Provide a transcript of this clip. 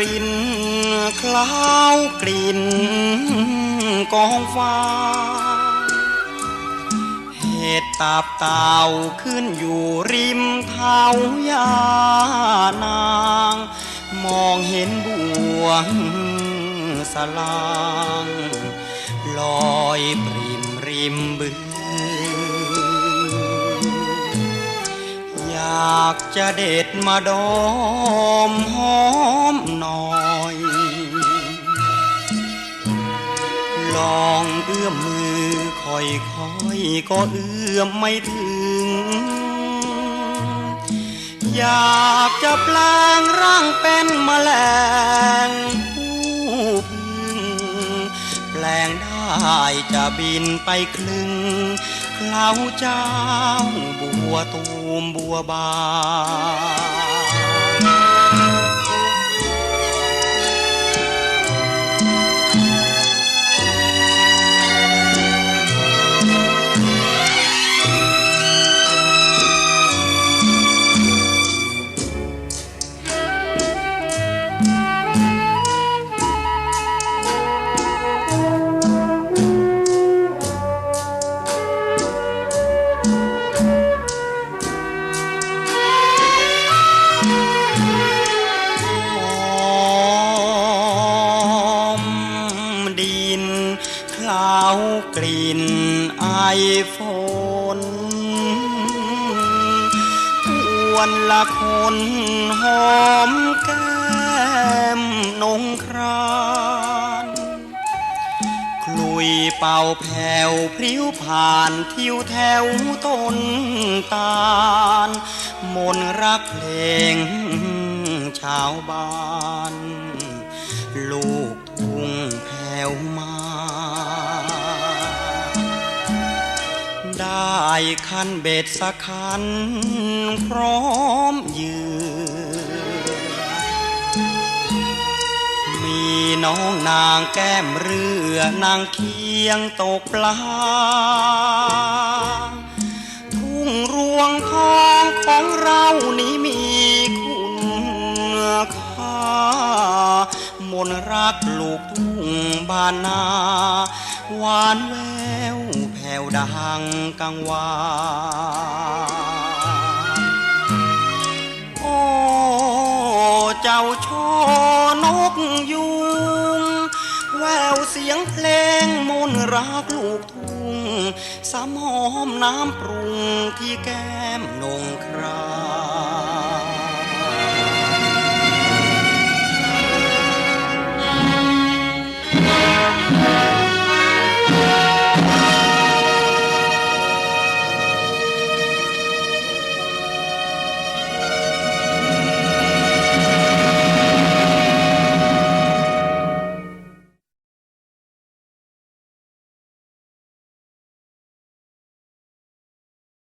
รินคล้าวกลิ่นกองฟ้า เหตุตาบเต่าขึ้นอยู่ริมเท้ายานาง มองเห็นบวงสลาง ลอยปริมริมบึงากจะเด็ดมาดอมหอมหน่อย ลองเอื้อมมือค่อยๆก็เอื้อมไม่ถึง อยากจะแปลงร่างเป็นแมลง จะบินไปคลึงเคล้าเจ้าบัวตูมบัวบาน ฝนอวนละคนหอมแก้มนงครานคลุยเป่าแผ่วพริ้วผ่านทิวแถวต้นตาล มนรักเพลงชาวบ้านลู ได้คันเบ็ดสักคัน พร้อมยืนมีน้องนางแก้มเรือนางเคียงตกปลา ทุ่งรวงทองของเรานี้มีคุณค่ามนต์รักลูกทุ่งบ้านนา หวานแววแผ่ วดังกังวานโอ้เจ้าชอนกยุงแววเสียงเพลงมนตรักลูกทุ่งสามหอมน้ำปรุงที่แก้มนงครา